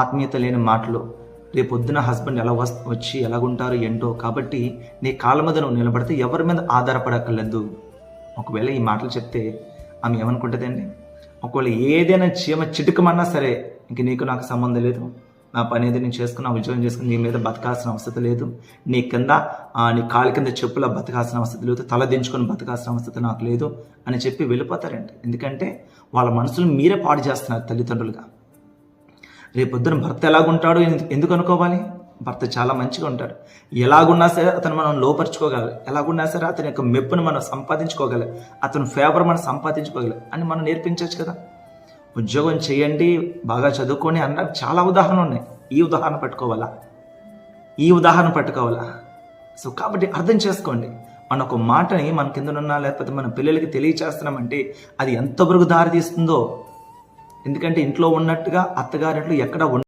ఆత్మీయత లేని మాటలు. రేపొద్దున హస్బెండ్ ఎలా వస్ వచ్చి ఎలాగుంటారు ఏంటో కాబట్టి నీ కాళ్ళ మీద నువ్వు నిలబడితే ఎవరి మీద ఆధారపడక్కర్లేదు. ఒకవేళ ఈ మాటలు చెప్తే ఆమె ఏమనుకుంటుందండి? ఒకవేళ ఏదైనా చీమ చిటుకమన్నా సరే ఇంక నీకు నాకు సంబంధం లేదు. నా పని అయితే నేను చేసుకున్నా ఉద్యోగం చేసుకుని నీ మీద బతకాల్సిన అవసరం లేదు. నీ కింద నీ కాళ్ళ కింద చెప్పుల బతకాల్సిన అవసరం లేదు. తల దించుకొని బతకాల్సిన అవసరం నాకు లేదు అని చెప్పి వెళ్ళిపోతారండి. ఎందుకంటే వాళ్ళ మనసులు మీరే పాడు చేస్తున్నారు తల్లిదండ్రులుగా. రేపొద్దున భర్త ఎలాగుంటాడు ఎందు- ఎందుకు అనుకోవాలి? భర్త చాలా మంచిగా ఉంటాడు. ఎలాగున్నా సరే అతను మనం లోపరుచుకోగలం ఎలాగున్నా సరే అతని యొక్క మెప్పును మనం సంపాదించుకోగలం అతని ఫేవర్ మనం సంపాదించుకోగలం అని మనం నేర్పించవచ్చు కదా? ఉద్యోగం చేయండి బాగా చదువుకొని అన్న చాలా ఉదాహరణలు ఉన్నాయి. ఈ ఉదాహరణ పట్టుకోవాలా? ఈ ఉదాహరణ పట్టుకోవాలా? సో కాబట్టి అర్థం చేసుకోండి. మన ఒక మాటని మన కిందనున్నా లేకపోతే మన పిల్లలకి తెలియచేస్తున్నామంటే అది ఎంతవరకు దారి తీస్తుందో ఎందుకంటే ఇంట్లో ఉన్నట్టుగా అత్తగారింట్లో ఎక్కడ